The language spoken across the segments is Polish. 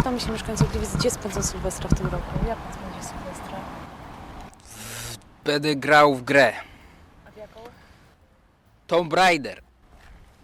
Kto myśli mieszkańców Gliwic, gdzie spędzą Sylwestra w tym roku? Jak pan spędzi Sylwestra? Będę grał w grę. A w jaką? Tomb Raider.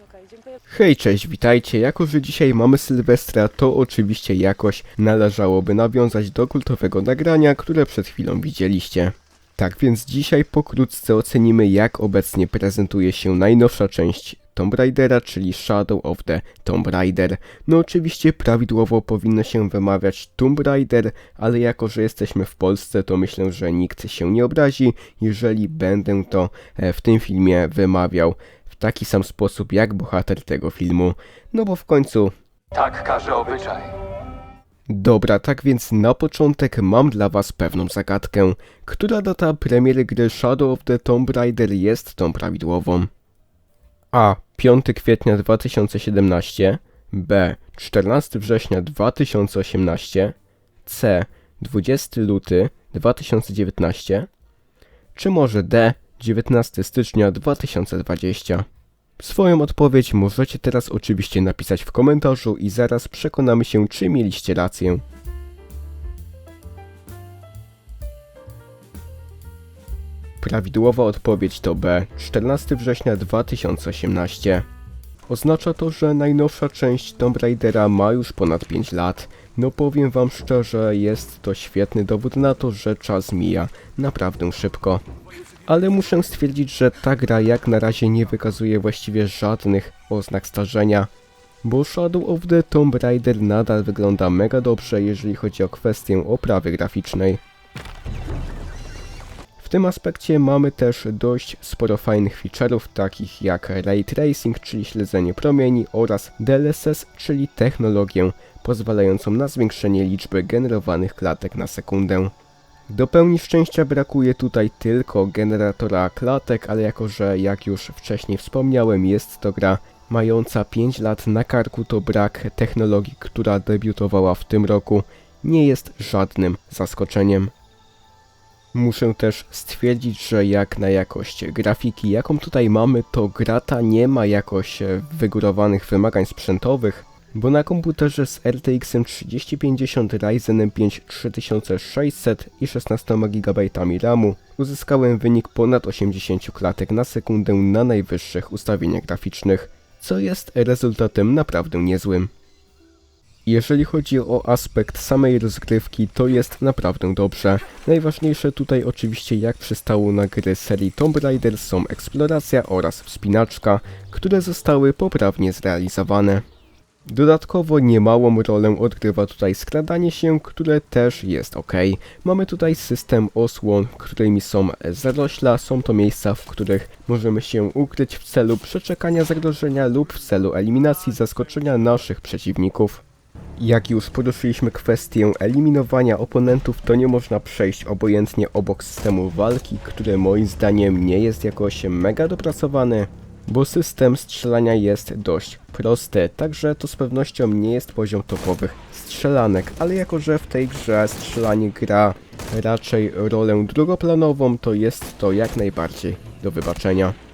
Okej, dziękuję. Hej, cześć, witajcie. Jako, że dzisiaj mamy Sylwestra, to oczywiście jakoś należałoby nawiązać do kultowego nagrania, które przed chwilą widzieliście. Tak więc dzisiaj pokrótce ocenimy, jak obecnie prezentuje się najnowsza część Tomb Raidera, czyli Shadow of the Tomb Raider. No oczywiście prawidłowo powinno się wymawiać Tomb Raider, ale jako, że jesteśmy w Polsce, to myślę, że nikt się nie obrazi, jeżeli będę to e, w tym filmie wymawiał w taki sam sposób jak bohater tego filmu, no bo w końcu... Tak każe obyczaj. Dobra, tak więc na początek mam dla was pewną zagadkę. Która data premiery gry Shadow of the Tomb Raider jest tą prawidłową? A. 5 kwietnia 2017 B. 14 września 2018 C. 20 luty 2019 czy może D. 19 stycznia 2020 Swoją odpowiedź możecie teraz oczywiście napisać w komentarzu i zaraz przekonamy się, czy mieliście rację. Prawidłowa odpowiedź to B. 14 września 2018. Oznacza to, że najnowsza część Tomb Raidera ma już ponad 5 lat. No powiem wam szczerze, jest to świetny dowód na to, że czas mija naprawdę szybko. Ale muszę stwierdzić, że ta gra jak na razie nie wykazuje właściwie żadnych oznak starzenia. Bo Shadow of the Tomb Raider nadal wygląda mega dobrze, jeżeli chodzi o kwestię oprawy graficznej. W tym aspekcie mamy też dość sporo fajnych feature'ów, takich jak Ray Tracing, czyli śledzenie promieni oraz DLSS, czyli technologię pozwalającą na zwiększenie liczby generowanych klatek na sekundę. Do pełni szczęścia brakuje tutaj tylko generatora klatek, ale jako że jak już wcześniej wspomniałem jest to gra mająca 5 lat na karku, to brak technologii, która debiutowała w tym roku nie jest żadnym zaskoczeniem. Muszę też stwierdzić, że jak na jakość grafiki, jaką tutaj mamy, to gra ta nie ma jakoś e, wygórowanych wymagań sprzętowych, bo na komputerze z RTX 3050 Ryzenem 5 3600 i 16 GB RAMu uzyskałem wynik ponad 80 klatek na sekundę na najwyższych ustawieniach graficznych, co jest rezultatem naprawdę niezłym. Jeżeli chodzi o aspekt samej rozgrywki, to jest naprawdę dobrze. Najważniejsze tutaj oczywiście jak przystało na gry serii Tomb Raider są eksploracja oraz wspinaczka, które zostały poprawnie zrealizowane. Dodatkowo niemałą rolę odgrywa tutaj skradanie się, które też jest ok. Mamy tutaj system osłon, którymi są zarośla, są to miejsca, w których możemy się ukryć w celu przeczekania zagrożenia lub w celu eliminacji zaskoczenia naszych przeciwników. Jak już poruszyliśmy kwestię eliminowania oponentów, to nie można przejść obojętnie obok systemu walki, który moim zdaniem nie jest jakoś mega dopracowany, bo system strzelania jest dość prosty, także to z pewnością nie jest poziom topowych strzelanek, ale jako że w tej grze strzelanie gra raczej rolę drugoplanową, to jest to jak najbardziej do wybaczenia.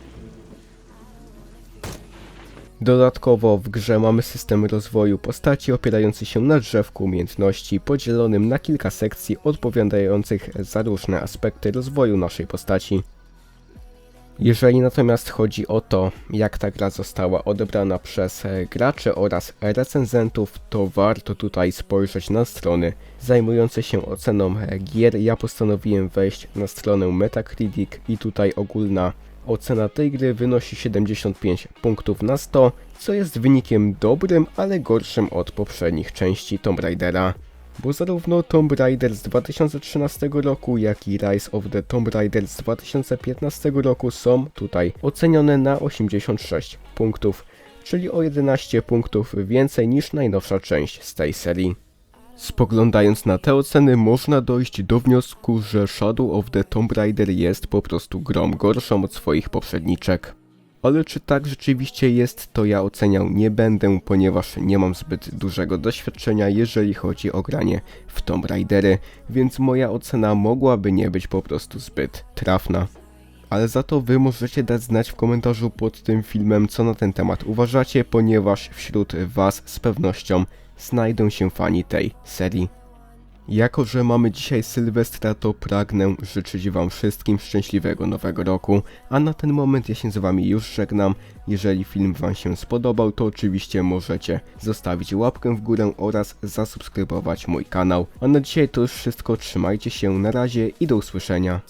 Dodatkowo w grze mamy system rozwoju postaci opierający się na drzewku umiejętności podzielonym na kilka sekcji odpowiadających za różne aspekty rozwoju naszej postaci. Jeżeli natomiast chodzi o to, jak ta gra została odebrana przez graczy oraz recenzentów, to warto tutaj spojrzeć na strony zajmujące się oceną gier. Ja postanowiłem wejść na stronę Metacritic i tutaj ogólna Ocena tej gry wynosi 75 punktów na 100, co jest wynikiem dobrym, ale gorszym od poprzednich części Tomb Raidera. Bo zarówno Tomb Raider z 2013 roku, jak i Rise of the Tomb Raider z 2015 roku są tutaj ocenione na 86 punktów, czyli o 11 punktów więcej niż najnowsza część z tej serii. Spoglądając na te oceny, można dojść do wniosku, że Shadow of the Tomb Raider jest po prostu grą gorszą od swoich poprzedniczek. Ale czy tak rzeczywiście jest, to ja oceniał nie będę, ponieważ nie mam zbyt dużego doświadczenia, jeżeli chodzi o granie w Tomb Raidery, więc moja ocena mogłaby nie być po prostu zbyt trafna. Ale za to wy możecie dać znać w komentarzu pod tym filmem, co na ten temat uważacie, ponieważ wśród was z pewnością znajdą się fani tej serii. Jako, że mamy dzisiaj Sylwestra, to pragnę życzyć Wam wszystkim szczęśliwego nowego roku, a na ten moment ja się z Wami już żegnam. Jeżeli film Wam się spodobał, to oczywiście możecie zostawić łapkę w górę oraz zasubskrybować mój kanał. A na dzisiaj to już wszystko, trzymajcie się, na razie i do usłyszenia.